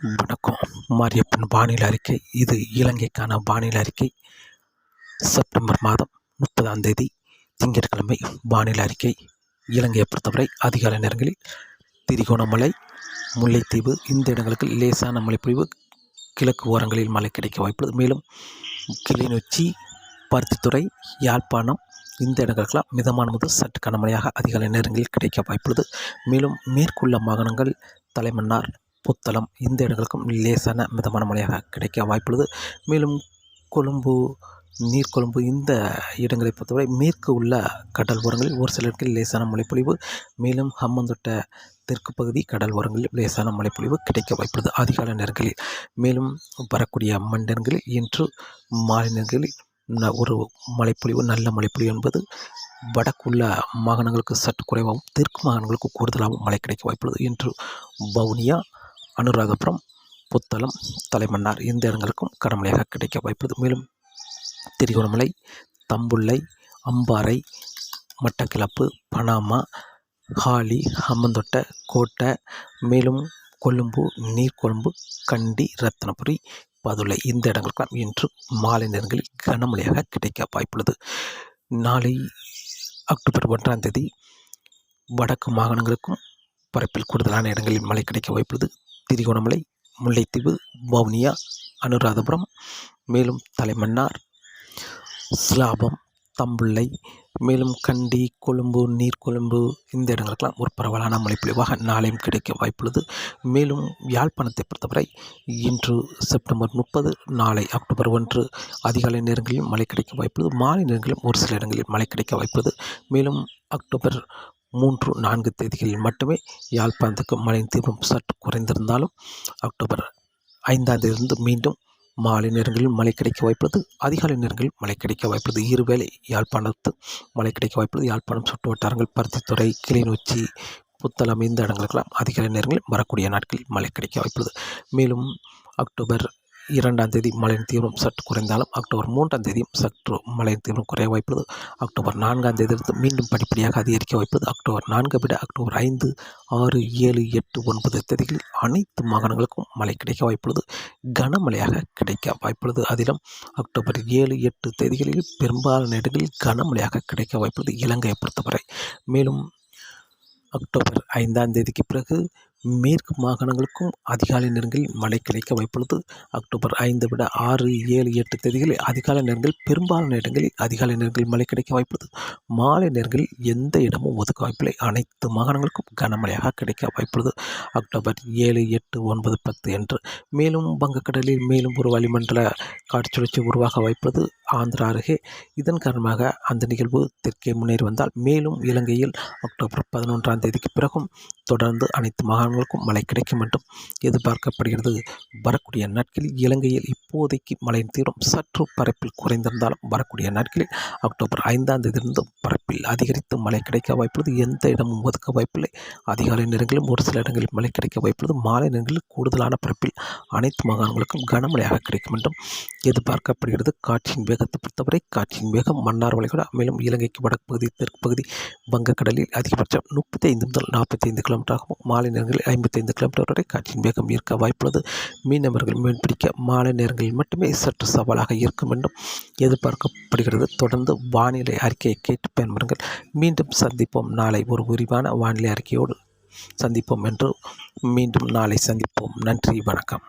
வணக்கம். மாரியப்பன் வானிலை அறிக்கை. இது இலங்கைக்கான வானிலை அறிக்கை. செப்டம்பர் மாதம் முப்பதாம் தேதி திங்கட்கிழமை வானிலை அறிக்கை. இலங்கையை பொறுத்தவரை அதிகாலை நேரங்களில் திரிகோணமலை முல்லைத்தீவு இந்த இடங்களுக்கு லேசான மழைப்பொழிவு கிழக்கு ஓரங்களில் மழை கிடைக்க வாய்ப்புள்ளது. மேலும் கிளிநொச்சி பருத்தித்துறை யாழ்ப்பாணம் இந்த இடங்களுக்கெல்லாம் மிதமான முதல் சற்று கனமழையாக அதிகாலை நேரங்களில் கிடைக்க வாய்ப்புள்ளது. மேலும் மேற்குள்ள மாகாணங்கள் தலைமன்னார் புத்தளம் இந்த இடங்களுக்கும் லேசான மிதமான மழையாக கிடைக்க வாய்ப்புள்ளது. மேலும் கொழும்பு நீர்கொழும்பு இந்த இடங்களை பொறுத்தவரை மேற்கு உள்ள கடல் ஓரங்களில் ஒரு சில இடங்களில் லேசான மழைப்பொழிவு. மேலும் ஹம்மந்தொட்ட தெற்கு பகுதி கடல் ஓரங்களில் லேசான மழைப்பொழிவு கிடைக்க வாய்ப்புள்ளது அதிகால நேரங்களில். மேலும் வரக்கூடிய மண்டலங்களில் இன்று மாலை நேரங்களில் ஒரு மழைப்பொழிவு நல்ல மழைப்பொழிவு என்பது வடக்குள்ள மாகாணங்களுக்கு சற்று குறைவாகவும் தெற்கு மாகாணங்களுக்கு கூடுதலாகவும் மழை கிடைக்க வாய்ப்புள்ளது. இன்று வவுனியா அனுராதபுரம் புத்தளம் தலைமன்னார் இந்த இடங்களுக்கும் கடமலையாக கிடைக்க வாய்ப்புள்ளது. மேலும் திரிகோணமலை தம்புள்ளை அம்பாறை மட்டக்கிளப்பு பனாமா ஹாலி ஹம்மந்தொட்ட கோட்டை மேலும் கொழும்பு நீர்கொழும்பு கண்டி ரத்னபுரி பதுளை இந்த இடங்களுக்கெல்லாம் இன்று மாலை நேரங்களில் கனமழையாக கிடைக்க வாய்ப்புள்ளது. நாளை அக்டோபர் ஒன்றாம் தேதி வடக்கு மாகாணங்களுக்கும் பரப்பில் கூடுதலான இடங்களில் மழை கிடைக்க வாய்ப்புள்ளது. திரிகோணமலை முல்லைத்தீவு வவுனியா அனுராதபுரம் மேலும் தலைமன்னார் சிலாபம் தம்புள்ளை மேலும் கண்டி கொழும்பு நீர்கொழும்பு இந்த இடங்களுக்கெல்லாம் ஒரு பரவலான மழைப்பொழிவாக நாளையும் கிடைக்க வாய்ப்புள்ளது. மேலும் யாழ்ப்பாணத்தை பொறுத்தவரை இன்று செப்டம்பர் முப்பது நாளை அக்டோபர் ஒன்று அதிகாலை நேரங்களில் மழை கிடைக்க வாய்ப்புள்ளது. மாலை நேரங்களிலும் ஒரு சில இடங்களில் மழை கிடைக்க வாய்ப்புள்ளது. மேலும் அக்டோபர் மூன்று நான்கு தேதிகளில் மட்டுமே யாழ்ப்பாணத்துக்கு மழையின் தீவிரம் சற்று குறைந்திருந்தாலும் அக்டோபர் ஐந்தாம் தேதியிலிருந்து மீண்டும் மாலை நேரங்களில் மழை கிடைக்க வாய்ப்புள்ளது. அதிகாலை நேரங்களில் மழை கிடைக்க வாய்ப்புள்ளது. இருவேளை யாழ்ப்பாணத்து மழை கிடைக்க வாய்ப்புள்ளது. யாழ்ப்பாணம் சுற்று வட்டாரங்கள் பருத்தித்துறை கிளிநொச்சி புத்தளம் இந்த இடங்களுக்கெல்லாம் அதிகாலை நேரங்களில் வரக்கூடிய நாட்களில் மழை கிடைக்க வாய்ப்புள்ளது. மேலும் அக்டோபர் இரண்டாம் தேதி மழையின் தீவிரம் சற்று குறைந்தாலும் அக்டோபர் மூன்றாம் தேதியும் சற்று மழையின் தீவிரம் குறைய வாய்ப்புள்ளது. அக்டோபர் நான்காம் தேதியிலிருந்து மீண்டும் படிப்படியாக அதிகரிக்க வாய்ப்புள்ளது. அக்டோபர் நான்கை விட அக்டோபர் ஐந்து ஆறு ஏழு எட்டு ஒன்பது தேதிகளில் அனைத்து மாகாணங்களுக்கும் மழை கிடைக்க வாய்ப்புள்ளது. கனமழையாக கிடைக்க வாய்ப்புள்ளது. அதிலும் அக்டோபர் ஏழு எட்டு தேதிகளில் பெரும்பாலான இடங்களில் கனமழையாக கிடைக்க வாய்ப்புள்ளது. இலங்கையை பொறுத்தவரை. மேலும் அக்டோபர் ஐந்தாம் தேதிக்கு பிறகு மேற்கு மாகாணங்களுக்கும் அதிகாலை நேரங்களில் மழை கிடைக்க வாய்ப்புள்ளது. அக்டோபர் ஐந்து விட ஆறு ஏழு எட்டு தேதிகளில் அதிகாலை நேரங்களில் பெரும்பாலான இடங்களில் அதிகாலை நேரங்களில் மழை கிடைக்க வாய்ப்புள்ளது. மாலை நேரங்களில் எந்த இடமும் ஒதுக்க வாய்ப்பில்லை. அனைத்து மாகாணங்களுக்கும் கனமழையாக கிடைக்க வாய்ப்புள்ளது. அக்டோபர் ஏழு எட்டு ஒன்பது பத்து என்று மேலும் வங்கக்கடலில் மேலும் ஒரு வளிமண்டல காற்றுச்சுழற்சி உருவாக வாய்ப்புள்ளது. ஆந்திரா அருகே இதன் காரணமாக அந்த நிகழ்வு தெற்கே முன்னேறி வந்தால் மேலும் இலங்கையில் அக்டோபர் பதினொன்றாம் தேதிக்கு பிறகும் தொடர்ந்து அனைத்து மாவட்டங்களுக்கும் மழை கிடைக்கும் என்றும் எதிர்பார்க்கப்படுகிறது. வரக்கூடிய நாட்களில் இலங்கையில் இப்போதைக்கு மழையின் தீவிரம் சற்று பரப்பில் குறைந்திருந்தாலும் வரக்கூடிய நாட்களில் அக்டோபர் ஐந்தாம் தேதியிலிருந்து பரப்பில் அதிகரித்து மழை கிடைக்க வாய்ப்புள்ளது. எந்த இடமும் ஒதுக்க வாய்ப்பில்லை. அதிகாலை நேரங்களிலும் ஒரு சில இடங்களில் மழை கிடைக்க வாய்ப்புள்ளது. மாலை நேரங்களில் கூடுதலான பரப்பில் அனைத்து மாகாணங்களுக்கும் கனமழையாக கிடைக்கும் என்றும் எதிர்பார்க்கப்படுகிறது. காற்றின் வேகத்தை பொறுத்தவரை காற்றின் வேகம் மன்னார் வளைகுடா மேலும் இலங்கைக்கு வடக்கு பகுதி தெற்கு பகுதி வங்கக்கடலில் அதிகபட்சம் முப்பத்தி ஐந்து முதல் நாற்பத்தி ஐந்து கிலோமீட்டராகவும் மாலை நேரங்களில் ஐம்பத்தைந்து கிலோமீட்டர் வரை காற்றின் வேகம் இருக்க வாய்ப்புள்ளது. மீனவர்கள் மீன் பிடிக்க மாலை நேரங்களில் மட்டுமே சற்று சவாலாக இருக்கும் என்றும் எதிர்பார்க்கப்படுகிறது. தொடர்ந்து வானிலை அறிக்கையை கேட்டு பயன்படுங்கள். மீண்டும் சந்திப்போம். நாளை ஒரு விரிவான வானிலை அறிக்கையோடு சந்திப்போம் என்று மீண்டும் நாளை சந்திப்போம். நன்றி. வணக்கம்.